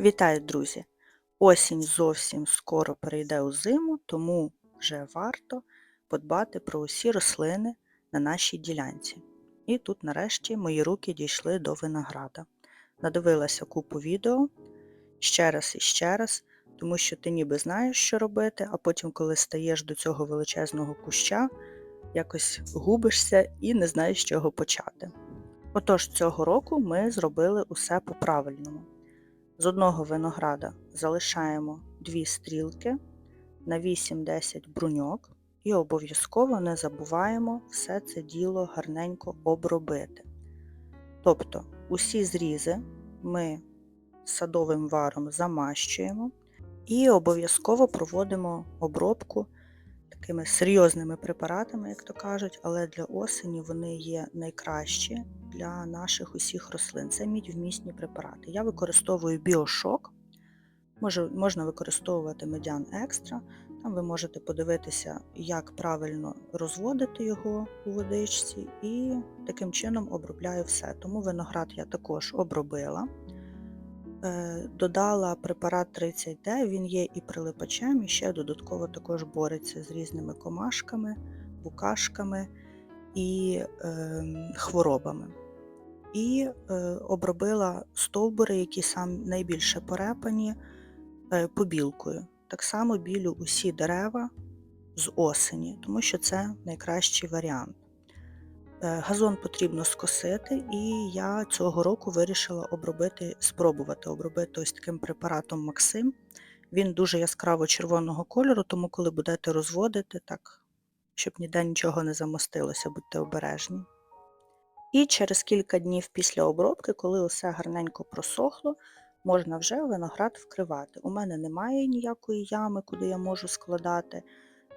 Вітаю, друзі! Осінь зовсім скоро перейде у зиму, тому вже варто подбати про усі рослини на нашій ділянці. І тут нарешті мої руки дійшли до винограда. Надивилася купу відео ще раз і ще раз, тому що ти ніби знаєш, що робити, а потім, коли стаєш до цього величезного куща, якось губишся і не знаєш, з чого почати. Отож, цього року ми зробили усе по-правильному. З одного винограда залишаємо дві стрілки на 8-10 бруньок і обов'язково не забуваємо все це діло гарненько обробити. Тобто усі зрізи ми садовим варом замащуємо і обов'язково проводимо обробку такими серйозними препаратами, як то кажуть, але для осені вони є найкращі для наших усіх рослин. Це мідь-вмісні препарати. Я використовую біошок, можна використовувати медян екстра. Там ви можете подивитися, як правильно розводити його у водичці, і таким чином обробляю все. Тому виноград я також обробила. Е, додала препарат 30D, він є і прилипачем, і ще додатково також бореться з різними комашками, букашками і е, хворобами. І е, обробила стовбури, які сам найбільше порепані е, побілкою. Так само білю усі дерева з осені, тому що це найкращий варіант. Е, газон потрібно скосити, і я цього року вирішила обробити, спробувати обробити ось таким препаратом Максим. Він дуже яскраво червоного кольору, тому коли будете розводити, так, щоб ніде нічого не замостилося, будьте обережні. І через кілька днів після обробки, коли усе гарненько просохло, можна вже виноград вкривати. У мене немає ніякої ями, куди я можу складати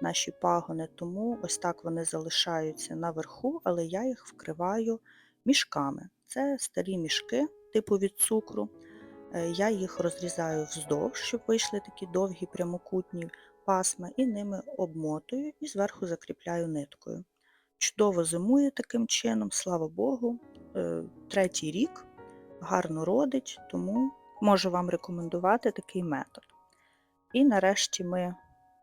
наші пагони, тому ось так вони залишаються наверху, але я їх вкриваю мішками. Це старі мішки типу від цукру. Е, я їх розрізаю вздовж, щоб вийшли такі довгі прямокутні пасма, і ними обмотую і зверху закріпляю ниткою. Чудово зимує таким чином, слава Богу, е, третій рік, гарно родить, тому можу вам рекомендувати такий метод. І нарешті ми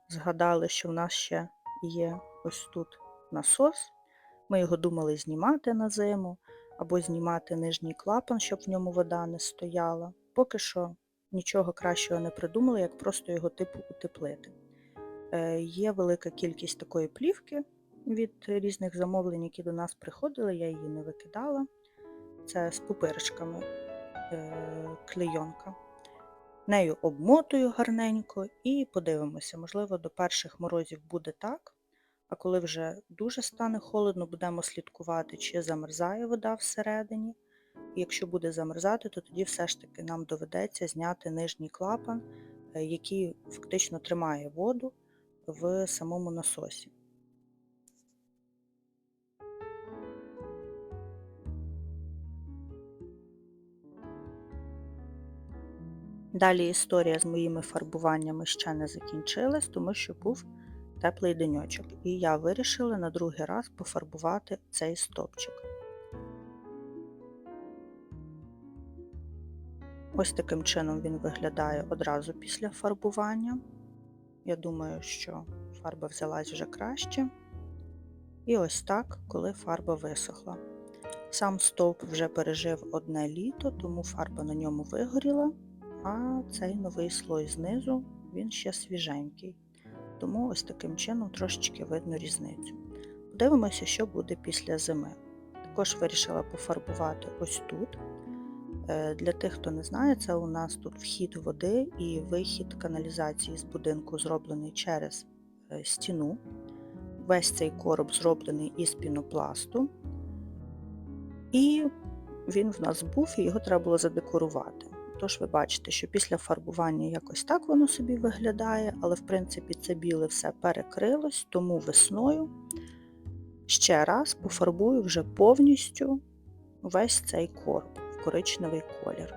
згадали, що в нас ще є ось тут насос. Ми його думали знімати на зиму, або знімати нижній клапан, щоб в ньому вода не стояла. Поки що нічого кращого не придумали, як просто його типу утеплити. Е, Є велика кількість такої плівки від різних замовлень, які до нас приходили, я її не викидала. Це з пупиришками е, клейонка. Нею обмотую гарненько і подивимося, можливо, до перших морозів буде так, а коли вже дуже стане холодно, будемо слідкувати, чи замерзає вода всередині. Якщо буде замерзати, то тоді все ж таки нам доведеться зняти нижній клапан, е, який фактично тримає воду в самому насосі. Далі історія з моїми фарбуваннями ще не закінчилась, тому що був теплий деньочок. І я вирішила на другий раз пофарбувати цей стопчик. Ось таким чином він виглядає одразу після фарбування. Я думаю, що фарба взялась вже краще. І ось так, коли фарба висохла. Сам стовп вже пережив одне літо, тому фарба на ньому вигоріла а цей новий слой знизу, він ще свіженький. Тому ось таким чином трошечки видно різницю. Подивимося, що буде після зими. Також вирішила пофарбувати ось тут. Е, для тих, хто не знає, це у нас тут вхід води і вихід каналізації з будинку зроблений через е, стіну. Весь цей короб зроблений із пінопласту. І він в нас був, і його треба було задекорувати. Тож ви бачите, що після фарбування якось так воно собі виглядає, але в принципі це біле все перекрилось, тому весною ще раз пофарбую вже повністю весь цей короб коричневий колір.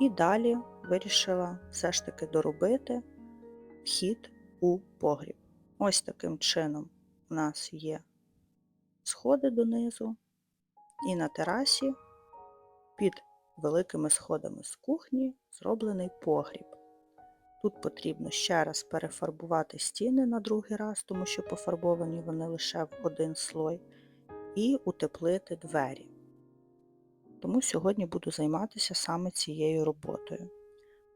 І далі вирішила все ж таки доробити вхід у погріб. Ось таким чином у нас є сходи донизу, і на терасі під великими сходами з кухні зроблений погріб. Тут потрібно ще раз перефарбувати стіни на другий раз, тому що пофарбовані вони лише в один слой, і утеплити двері. Тому сьогодні буду займатися саме цією роботою.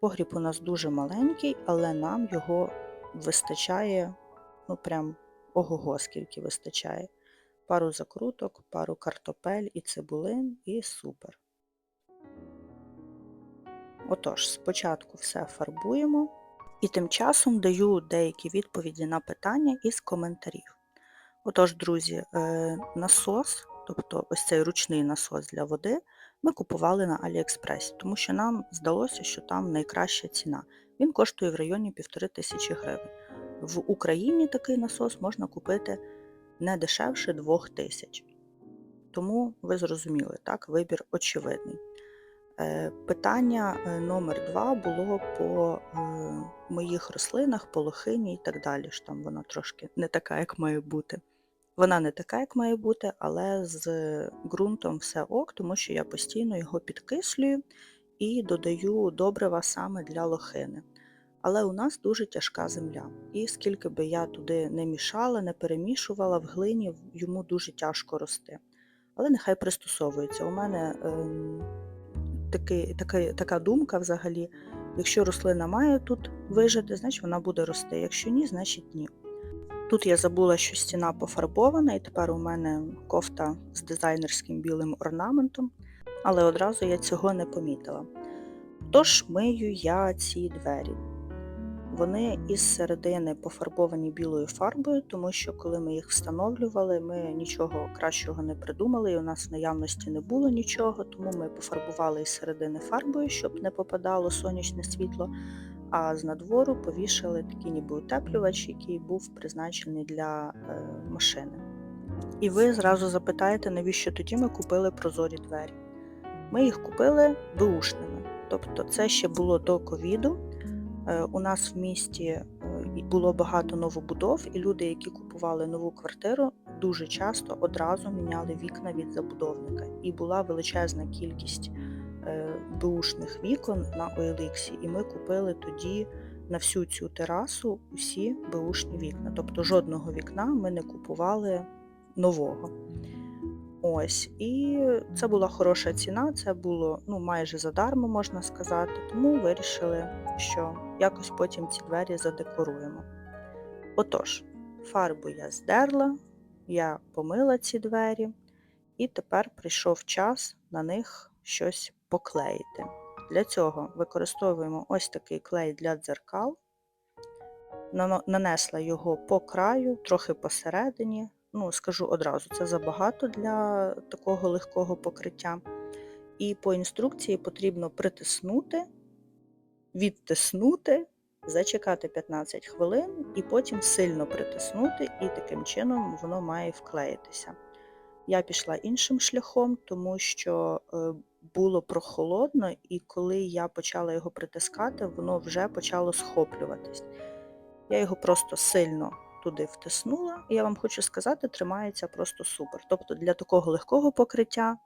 Погріб у нас дуже маленький, але нам його вистачає, ну прям ого-го, скільки вистачає. Пару закруток, пару картопель і цибулин, і супер. Отож, спочатку все фарбуємо і тим часом даю деякі відповіді на питання із коментарів. Отож, друзі, е, насос, тобто ось цей ручний насос для води, ми купували на Аліекспресі, тому що нам здалося, що там найкраща ціна. Він коштує в районі 1500 гривень. В Україні такий насос можна купити не дешевше 2000. Тому ви зрозуміли, так, вибір очевидний. Е, Питання е, номер два було по е, моїх рослинах, по лохині і так далі. ж Там вона трошки не така, як має бути. Вона не така, як має бути, але з ґрунтом все ок, тому що я постійно його підкислюю і додаю добрива саме для лохини. Але у нас дуже тяжка земля. І скільки би я туди не мішала, не перемішувала в глині, йому дуже тяжко рости. Але нехай пристосовується. У мене ем, такий, така, така думка взагалі, якщо рослина має тут вижити, значить вона буде рости. Якщо ні, значить ні. Тут я забула, що стіна пофарбована, і тепер у мене кофта з дизайнерським білим орнаментом, але одразу я цього не помітила. Тож мию я ці двері. Вони із середини пофарбовані білою фарбою, тому що коли ми їх встановлювали, ми нічого кращого не придумали, і у нас в наявності не було нічого, тому ми пофарбували із середини фарбою, щоб не попадало сонячне світло, а з надвору повішали такий ніби утеплювач, який був призначений для е, машини. І ви зразу запитаєте, навіщо тоді ми купили прозорі двері. Ми їх купили беушними, тобто це ще було до ковіду. Е, у нас в місті е, було багато новобудов, і люди, які купували нову квартиру, дуже часто одразу міняли вікна від забудовника. І була величезна кількість бушних вікон на OLX, і ми купили тоді на всю цю терасу усі беушні вікна. Тобто жодного вікна ми не купували нового. Ось, і це була хороша ціна, це було ну, майже задармо, можна сказати, тому вирішили, що якось потім ці двері задекоруємо. Отож, фарбу я здерла, я помила ці двері, і тепер прийшов час на них щось поклеїти. Для цього використовуємо ось такий клей для дзеркал, нанесла його по краю, трохи посередині. Ну, скажу одразу, це забагато для такого легкого покриття. І по інструкції потрібно притиснути, відтиснути, зачекати 15 хвилин і потім сильно притиснути, і таким чином воно має вклеїтися. Я пішла іншим шляхом, тому що е, було прохолодно, і коли я почала його притискати, воно вже почало схоплюватись. Я його просто сильно туди втиснула, і я вам хочу сказати, тримається просто супер. Тобто для такого легкого покриття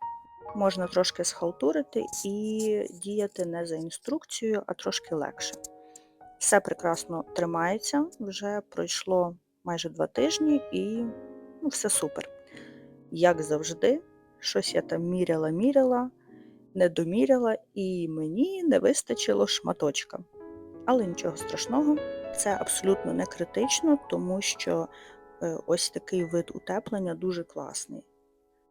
можна трошки схалтурити і діяти не за інструкцією, а трошки легше. Все прекрасно тримається, вже пройшло майже два тижні і ну, все супер. Як завжди, щось я там міряла-міряла, не доміряла, і мені не вистачило шматочка. Але нічого страшного, це абсолютно не критично, тому що е, ось такий вид утеплення дуже класний.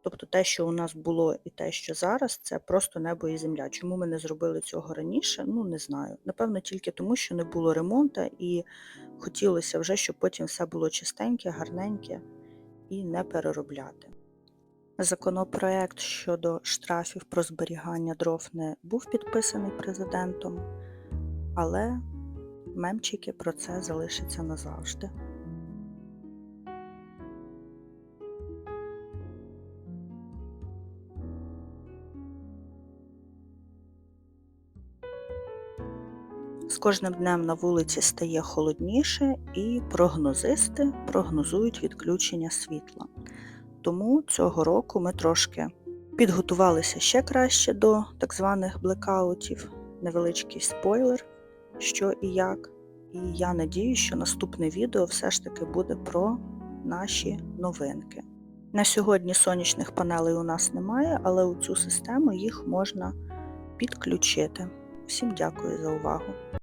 Тобто те, що у нас було і те, що зараз, це просто небо і земля. Чому ми не зробили цього раніше? Ну, не знаю. Напевно, тільки тому, що не було ремонту, і хотілося вже, щоб потім все було чистеньке, гарненьке і не переробляти. Законопроект щодо штрафів про зберігання дров не був підписаний президентом, але мемчики про це залишаться назавжди. З кожним днем на вулиці стає холодніше і прогнозисти прогнозують відключення світла. Тому цього року ми трошки підготувалися ще краще до так званих блекаутів. Невеличкий спойлер, що і як. І я надію, що наступне відео все ж таки буде про наші новинки. На сьогодні сонячних панелей у нас немає, але у цю систему їх можна підключити. Всім дякую за увагу!